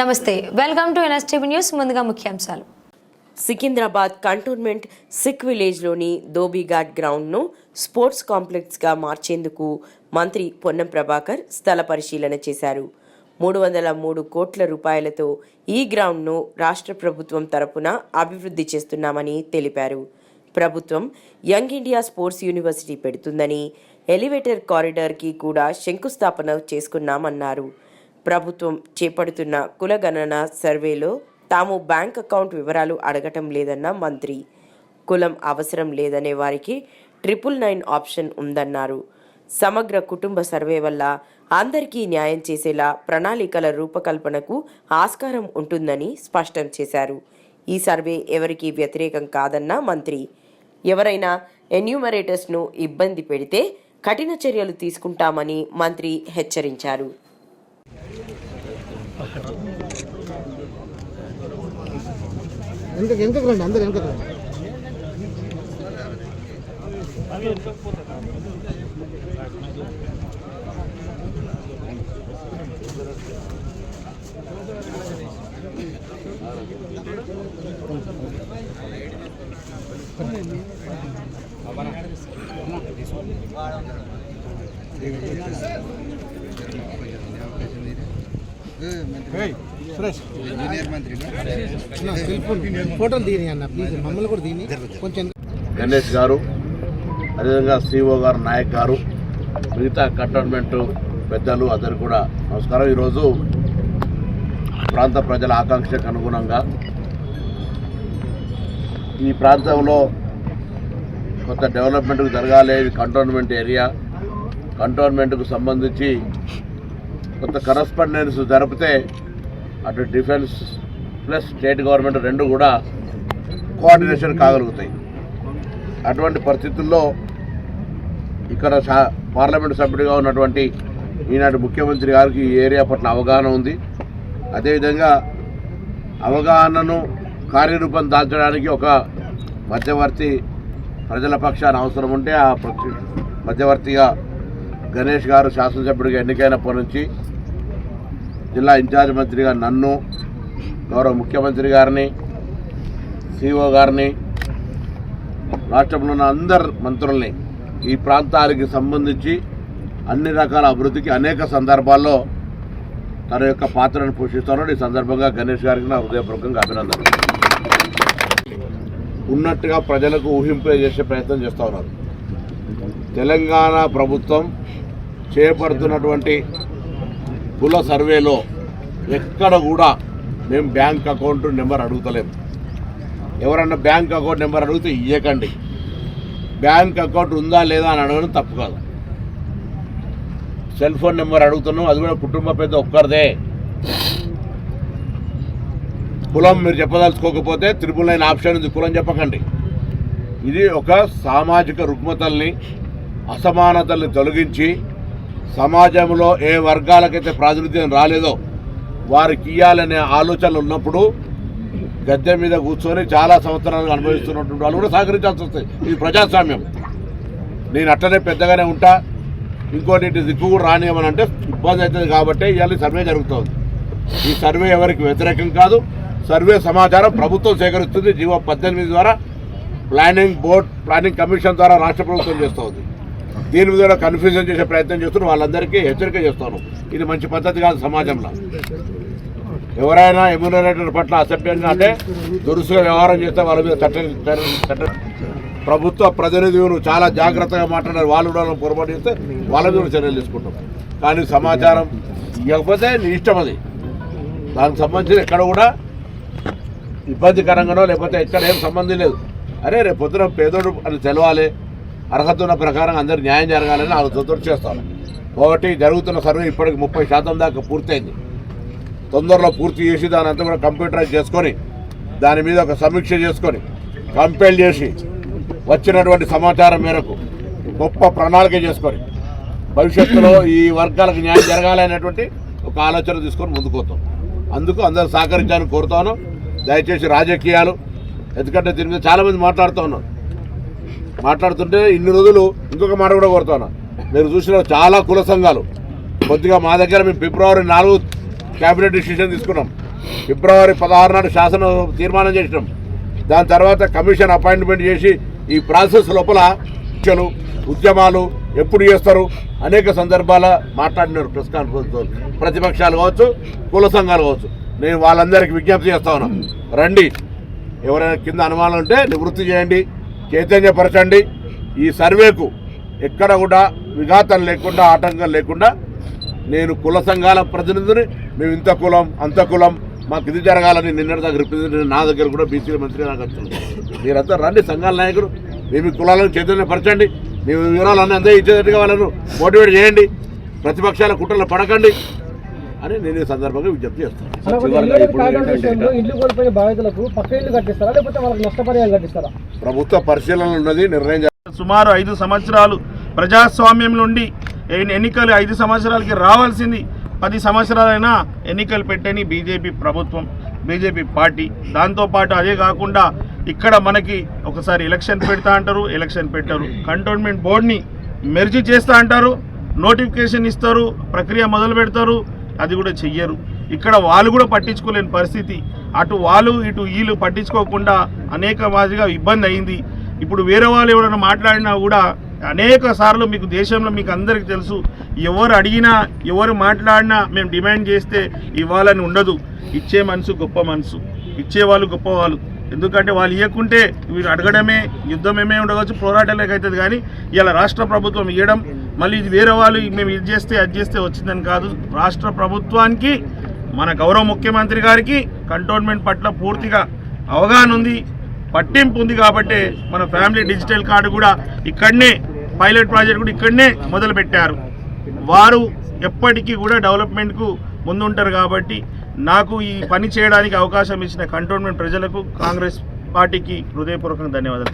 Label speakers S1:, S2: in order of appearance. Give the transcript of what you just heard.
S1: నమస్తే welcome to NSTV news. ముందుగా ముఖ్యాంశాలు.
S2: సికింద్రాబాద్ కంటోన్మెంట్ సిక్ విలేజ్లోని ధోబీఘాట్ గ్రౌండ్ను స్పోర్ట్స్ కాంప్లెక్స్గా మార్చేందుకు మంత్రి పొన్నం ప్రభాకర్ స్థల పరిశీలన చేశారు. మూడు వందల మూడు కోట్ల రూపాయలతో ఈ గ్రౌండ్ను రాష్ట్ర ప్రభుత్వం తరపున అభివృద్ధి చేస్తున్నామని తెలిపారు. ప్రభుత్వం యంగ్ ఇండియా స్పోర్ట్స్ యూనివర్సిటీ పెడుతుందని ఎలివేటర్ కారిడార్కి కూడా శంకుస్థాపన చేసుకున్నామన్నారు. ప్రభుత్వం చేపడుతున్న కులగణన సర్వేలో తాము బ్యాంక్ అకౌంట్ వివరాలు అడగటం లేదన్న మంత్రి. కులం అవసరం లేదనే వారికి ట్రిపుల్ నైన్ ఆప్షన్ ఉందన్నారు. సమగ్ర కుటుంబ సర్వే వల్ల అందరికీ న్యాయం చేసేలా ప్రణాళికల రూపకల్పనకు ఆస్కారం ఉంటుందని స్పష్టం చేశారు. ఈ సర్వే ఎవరికీ వ్యతిరేకం కాదన్న మంత్రి. ఎవరైనా ఎన్యూమరేటర్స్ను ఇబ్బంది పెడితే కఠిన చర్యలు తీసుకుంటామని మంత్రి హెచ్చరించారు.
S3: వెనక వెనకకు రండి అందరు వెనకకు రండి. అన్న, ఫోటోలు అన్న ప్లీజ్ మమ్మల్ని కూడా కొంచెం
S4: గణేష్ గారు అదేవిధంగా సిఓ గారు నాయక్ గారు మిగతా కంటోన్మెంట్ పెద్దలు అందరు కూడా నమస్కారం. ఈరోజు ప్రాంత ప్రజల ఆకాంక్షకు అనుగుణంగా ఈ ప్రాంతంలో కొత్త డెవలప్మెంట్కు జరగాలి ఇది కంటోన్మెంట్ ఏరియా కంటోన్మెంట్కు సంబంధించి కొంత కరస్పాండెన్స్ జరిపితే అటు డిఫెన్స్ ప్లస్ స్టేట్ గవర్నమెంట్ రెండు కూడా కోఆర్డినేషన్ కాగలుగుతాయి. అటువంటి పరిస్థితుల్లో ఇక్కడ పార్లమెంట్ సభ్యుడిగా ఉన్నటువంటి ఈనాటి ముఖ్యమంత్రి గారికి ఈ ఏరియా పట్ల అవగాహన ఉంది. అదేవిధంగా అవగాహనను కార్యరూపం దాల్చడానికి ఒక మధ్యవర్తి ప్రజల పక్షాన అవసరం ఉంటే ఆ మధ్యవర్తిగా గణేష్ గారు శాసనసభ్యుడిగా ఎన్నికైనప్పటి నుంచి జిల్లా ఇన్ఛార్జ్ మంత్రిగా నన్ను గౌరవ ముఖ్యమంత్రి గారిని సిఓ గారిని రాష్ట్రంలో ఉన్న అందరు మంత్రుల్ని ఈ ప్రాంతానికి సంబంధించి అన్ని రకాల అభివృద్ధికి అనేక సందర్భాల్లో తన యొక్క పాత్రను పోషిస్తున్నాడు ఈ సందర్భంగా గణేష్ గారికి నా హృదయపూర్వకంగా అభినందన ఉన్నట్టుగా ప్రజలకు ఊహింపజేసే ప్రయత్నం చేస్తూ ఉన్నారు. తెలంగాణ ప్రభుత్వం చేపడుతున్నటువంటి కుల సర్వేలో ఎక్కడ కూడా మేము బ్యాంక్ అకౌంట్ నెంబర్ అడుగుతలేము ఎవరన్నా బ్యాంక్ అకౌంట్ నెంబర్ అడిగితే ఇవ్వకండి బ్యాంక్ అకౌంట్ ఉందా లేదా అని అడగడం తప్పు కాదు. సెల్ ఫోన్ నెంబర్ అడుగుతున్నాం అది కూడా కుటుంబ పెద్ద ఒక్కరిదే. కులం మీరు చెప్పదలుచుకోకపోతే త్రిపుల్ నైన్ ఆప్షన్ ఉంది కులం చెప్పకండి. ఇది ఒక సామాజిక రుగ్మతల్ని అసమానతల్ని తొలగించి సమాజంలో ఏ వర్గాలకైతే ప్రాతినిధ్యం రాలేదో వారికి ఇవ్వాలనే ఆలోచనలు ఉన్నప్పుడు గద్దె మీద కూర్చొని చాలా సంవత్సరాలు అనుభవిస్తున్నటువంటి వాళ్ళు కూడా సహకరించాల్సి వస్తుంది ఇది ప్రజాస్వామ్యం. నేను అట్లనే పెద్దగానే ఉంటా. ఇంకోటి దిక్కు కూడా రానియమని అంటే ఇబ్బంది అవుతుంది కాబట్టి ఇవాళ సర్వే జరుగుతుంది. ఈ సర్వే ఎవరికి వ్యతిరేకం కాదు. సర్వే సమాచారం ప్రభుత్వం సేకరిస్తుంది. జీవో పద్దెనిమిది ద్వారా ప్లానింగ్ బోర్డ్ ప్లానింగ్ కమిషన్ ద్వారా రాష్ట్ర ప్రభుత్వం చేస్తుంది. దీని మీద కన్ఫ్యూజన్ చేసే ప్రయత్నం చేస్తున్న వాళ్ళందరికీ హెచ్చరిక చేస్తాను. ఇది మంచి పద్ధతి కాదు సమాజంలో. ఎవరైనా ఎమ్యూనరేటర్ పట్ల అసభ్యంగా అంటే దురుసుగా వ్యవహారం చేస్తే వాళ్ళ మీద చట్ట ప్రభుత్వ ప్రతినిధులు చాలా జాగ్రత్తగా మాట్లాడారు. వాళ్ళు కూడా పొరపాటు చేస్తే వాళ్ళ మీద చర్యలు తీసుకుంటాం. కానీ సమాచారం ఇవ్వకపోతే నీ ఇష్టం అది. దానికి సంబంధించి ఎక్కడ కూడా ఇబ్బందికరంగానో లేకపోతే ఎక్కడ ఏం సంబంధం లేదు. అరే రేపు పొద్దున పేదోడు అని తెలవాలి. అర్హత ఉన్న ప్రకారం అందరు న్యాయం జరగాలని ఆలోచనతో చేస్తాను. ఒకటి జరుగుతున్న సర్వే ఇప్పటికి ముప్పై శాతం దాకా పూర్తయింది. తొందరలో పూర్తి చేసి దాని అంతా కూడా కంప్యూటరైజ్ చేసుకొని దాని మీద ఒక సమీక్ష చేసుకొని కంపేల్ చేసి వచ్చినటువంటి సమాచారం మేరకు గొప్ప ప్రణాళిక చేసుకొని భవిష్యత్తులో ఈ వర్గాలకు న్యాయం జరగాలనేటువంటి ఒక ఆలోచన తీసుకొని ముందుకు పోతాం అందుకు అందరూ సహకరించాలని కోరుతాను దయచేసి రాజకీయాలు ఎందుకంటే దీని మీద చాలామంది మాట్లాడుతూ ఉన్నారు. మాట్లాడుతుంటే ఇన్ని రోజులు ఇంకొక మాట కూడా కోరుతాను. మీరు చూసిన చాలా కుల సంఘాలు. కొద్దిగా మా దగ్గర మేము ఫిబ్రవరి నాలుగు క్యాబినెట్ డిసిషన్ తీసుకున్నాం. ఫిబ్రవరి పదహారు నాడు శాసన తీర్మానం చేసినాం. దాని తర్వాత కమిషన్ అపాయింట్మెంట్ చేసి ఈ ప్రాసెస్ లోపల చర్చలు, ఉద్యమాలు ఎప్పుడు చేస్తారు అనేక సందర్భాల మాట్లాడినారు ప్రెస్ కాన్ఫరెన్స్ ప్రతిపక్షాలు కావచ్చు కుల సంఘాలు కావచ్చు. నేను వాళ్ళందరికీ విజ్ఞప్తి చేస్తా ఉన్నాను రండి. ఎవరైనా కింద అనుమానం ఉంటే నివృత్తి చేయండి. చైతన్యపరచండి. ఈ సర్వేకు ఎక్కడ కూడా విఘాతం లేకుండా ఆటంకం లేకుండా నేను కుల సంఘాల ప్రతినిధిని మేము ఇంత కులం అంత కులం మాకు ఇది జరగాలని నిన్నటి దగ్గర నా దగ్గర కూడా బీసీల మంత్రి నాకు వచ్చింది మీరంతా రండి సంఘాల నాయకులు మేము కులాలను చైతన్యపరచండి మీ వివరాలన్నీ అందే ఇచ్చేటట్టుగా వాళ్ళను మోటివేట్ చేయండి. ప్రతిపక్షాల కుట్రలు పడకండి. అని నేను ఈ సందర్భంగా విజ్ఞప్తి చేస్తాను
S5: అలాగే ఇల్లు కాగితాల విషయంలో ఇల్లు కోల్పోయిన బాధితులకు పక్క ఇల్లు కట్టిస్తారా? లేకపోతే వాళ్ళకి నష్టపరిహారం కట్టిస్తారా?
S4: ప్రభుత్వ పరిశీలన ఉన్నది నిర్ణయం.
S6: సుమారు ఐదు సంవత్సరాలు ప్రజాస్వామ్యం నుండి ఎన్ని- ఎన్నికలు ఐదు సంవత్సరాలకి రావాల్సింది. పది సంవత్సరాలైనా ఎన్నికలు పెట్టని బీజేపీ ప్రభుత్వం బీజేపీ పార్టీ. దాంతోపాటు అదే కాకుండా ఇక్కడ మనకి ఒకసారి ఎలక్షన్ పెడతా అంటారు ఎలక్షన్ పెట్టారు. కంటోన్మెంట్ బోర్డుని మెర్జీ చేస్తా అంటారు. నోటిఫికేషన్ ఇస్తారు ప్రక్రియ మొదలు పెడతారు. అది కూడా చెయ్యరు. ఇక్కడ వాళ్ళు కూడా పట్టించుకోలేని పరిస్థితి. అటు వాళ్ళు ఇటు వీళ్ళు పట్టించుకోకుండా అనేక మాదిరిగా ఇబ్బంది అయింది. ఇప్పుడు వేరే వాళ్ళు ఎవరైనా మాట్లాడినా కూడా అనేక సార్లు మీకు దేశంలో మీకు అందరికీ తెలుసు ఎవరు అడిగినా ఎవరు మాట్లాడినా మేము డిమాండ్ చేస్తే ఇవ్వాలని ఉండదు. ఇచ్చే మనసు గొప్ప మనసు. ఇచ్చేవాళ్ళు గొప్పవాళ్ళు ఎందుకంటే వాళ్ళు ఇవ్వకుంటే వీరు అడగడమే యుద్ధమేమే ఉండవచ్చు పోరాటాలకు అవుతుంది. కానీ ఇలా రాష్ట్ర ప్రభుత్వం ఇవ్వడం మళ్ళీ ఇది వేరే వాళ్ళు మేము ఇది చేస్తే అది చేస్తే వచ్చిందని కాదు. రాష్ట్ర ప్రభుత్వానికి మన గౌరవ ముఖ్యమంత్రి గారికి కంటోన్మెంట్ పట్ల పూర్తిగా అవగాహన ఉంది పట్టింపు ఉంది కాబట్టి మన ఫ్యామిలీ డిజిటల్ కార్డు కూడా ఇక్కడనే పైలట్ ప్రాజెక్ట్ కూడా ఇక్కడనే మొదలుపెట్టారు. వారు ఎప్పటికీ కూడా డెవలప్మెంట్కు ముందుంటారు కాబట్టి నాకు ఈ పని చేయడానికి అవకాశం ఇచ్చిన కంటోన్మెంట్ ప్రజలకు కాంగ్రెస్ పార్టీకి హృదయపూర్వకంగా ధన్యవాదాలు.